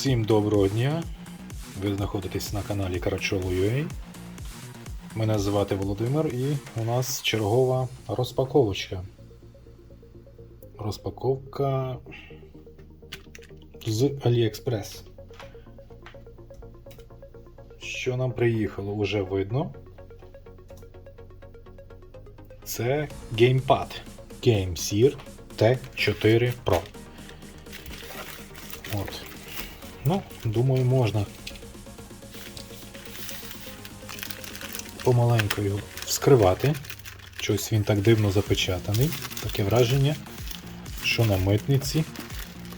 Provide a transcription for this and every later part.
Всім доброго дня! Ви знаходитесь на каналі Карачолу.ua. Мене звати Володимир і у нас чергова розпаковочка. Розпаковка з AliExpress. Що нам приїхало, уже видно. Це геймпад GameSear T4 Pro. От. Ну, думаю, можна помаленьку його вскривати. Щось він так дивно запечатаний. Таке враження, що на митниці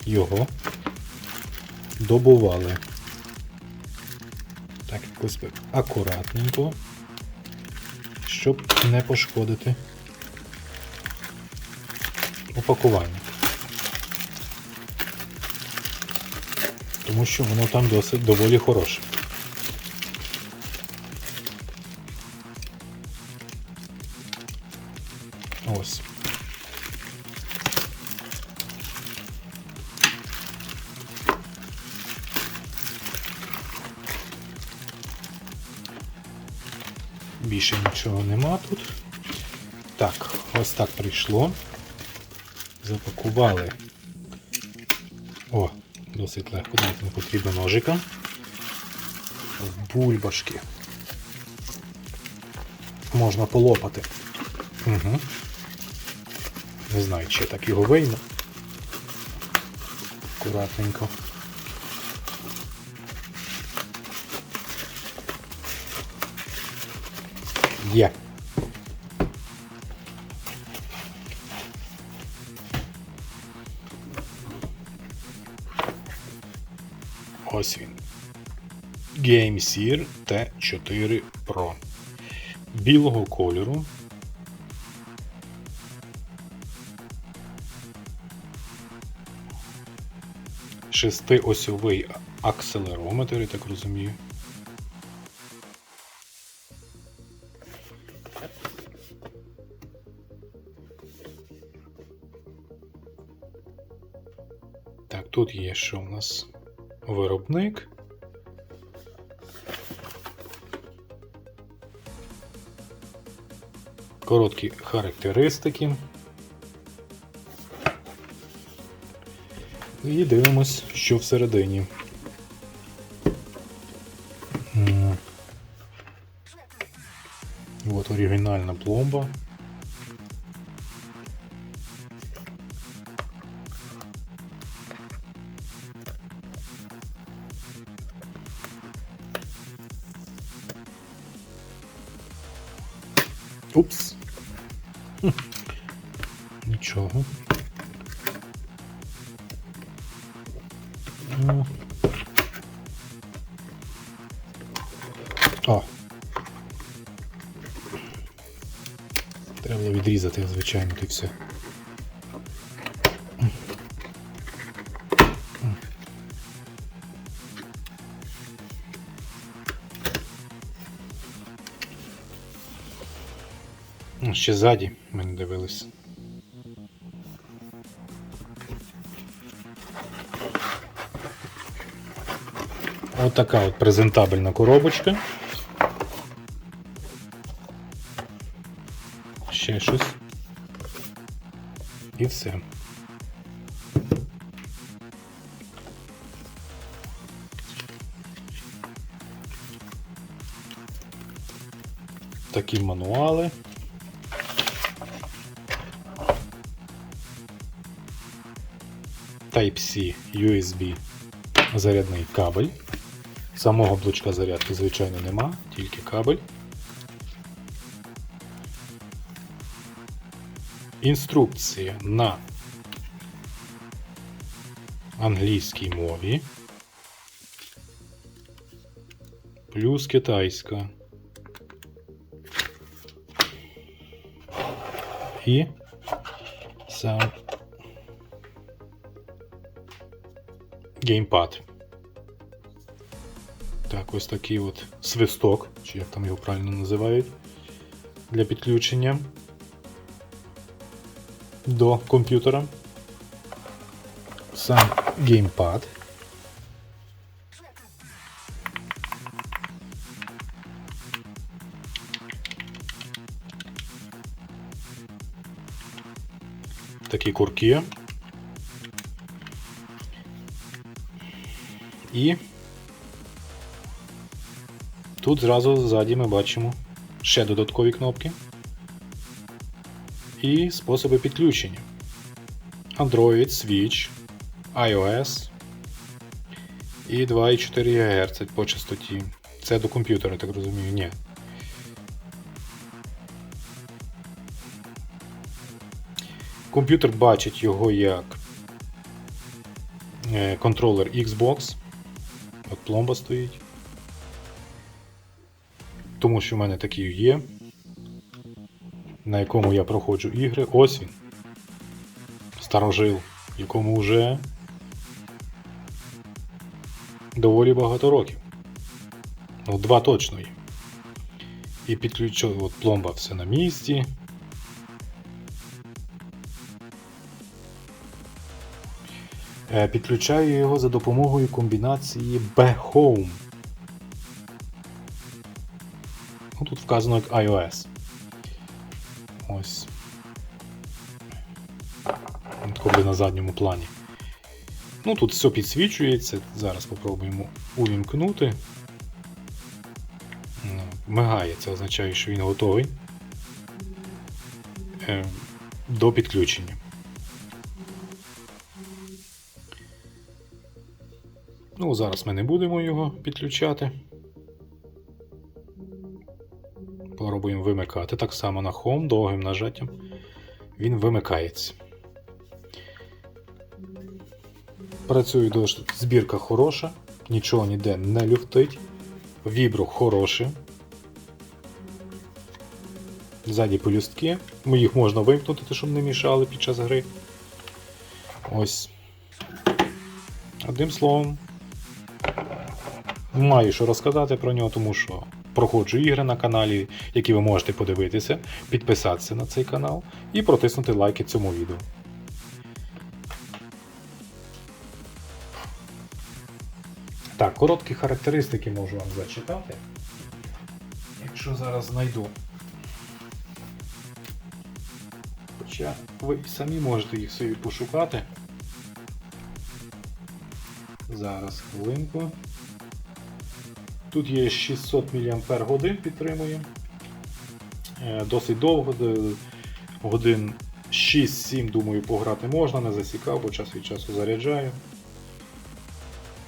його добували. Так, якось акуратненько, щоб не пошкодити упакування. Тому що воно там досить доволі хороше. Ось. Більше нічого нема тут. Так, ось так прийшло. Запакували. Досить легко, навіть не потрібно ножика. Бульбашки. Можна полопати. Угу. Не знаю, чи я так його вийму. Акуратненько. Є. Ось він. GameSear T4 Pro. Білого кольору. Шестиосьовий акселерометр, я так розумію. Так, тут є що у нас? Виробник. Короткі характеристики. І дивимось, що всередині. От оригінальна пломба. Упс. Нічого. О. Треба було відрізати, звичайно, і все. Ще ззаді ми не дивились. От така от презентабельна коробочка. Ще щось. І все. Такі мануали. Type-C USB зарядний кабель. Самого блочка зарядки, звичайно, нема, тільки кабель. Інструкція на англійській мові. Плюс китайська. І сам геймпад. Так, ось такий от свисток, чи як там його правильно називають, для підключення до комп'ютера. Сам геймпад. Такі курки. І тут зразу ззаді ми бачимо ще додаткові кнопки і способи підключення. Android, Switch, iOS і 2,4 ГГц по частоті. Це до комп'ютера, так розумію, ні. Комп'ютер бачить його як е, контролер Xbox. От пломба стоїть. Тому що в мене такий є, на якому я проходжу ігри. Ось він. Старожил, якому вже доволі багато років. Ну, два точно є. І підключу, от пломба все на місці. Підключаю його за допомогою комбінації B-Home. Ну, тут вказано як iOS. Ось. Коли на задньому плані. Ну, тут все підсвічується. Зараз спробуємо увімкнути. Ну, Мигає, це означає, що він готовий е, до підключення. Ну, зараз ми не будемо його підключати. Пробуємо вимикати. Так само на Home довгим нажаттям він вимикається. Працює досить збірка хороша, нічого ніде не люфтить. Вібро хороше. Ззаді полюстки. Їх можна вимкнути, щоб не мішали під час гри. Ось. Одним словом, маю що розказати про нього, тому що проходжу ігри на каналі, які ви можете подивитися, підписатися на цей канал і протиснути лайки цьому відео. Так, короткі характеристики можу вам зачитати. Якщо зараз знайду. Хоча ви самі можете їх собі пошукати. Зараз хвилинку. Тут є 600 мАч підтримує. Досить довго, годин 6-7, думаю, пограти можна, не засікав, бо час від часу заряджаю.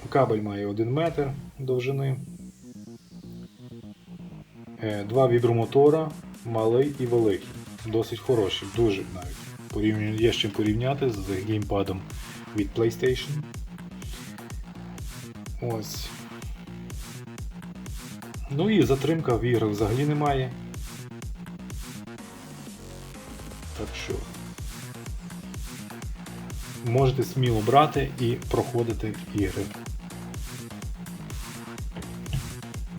Кабель має 1 метр довжини. Е, Два вібромотора, малий і великий. Досить хороші, дуже навіть. Є з чим порівняти з геймпадом від PlayStation. Ось. Ну і затримка в іграх взагалі немає. Так що можете сміло брати і проходити ігри.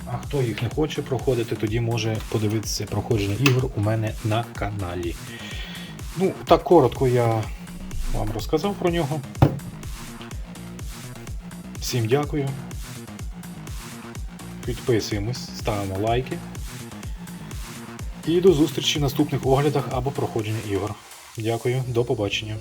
А хто їх не хоче проходити, тоді може подивитися проходження ігор у мене на каналі. Ну, так коротко я вам розказав про нього. Всім дякую. Підписуємось, ставимо лайки. І до зустрічі в наступних оглядах або проходження ігор. Дякую, до побачення.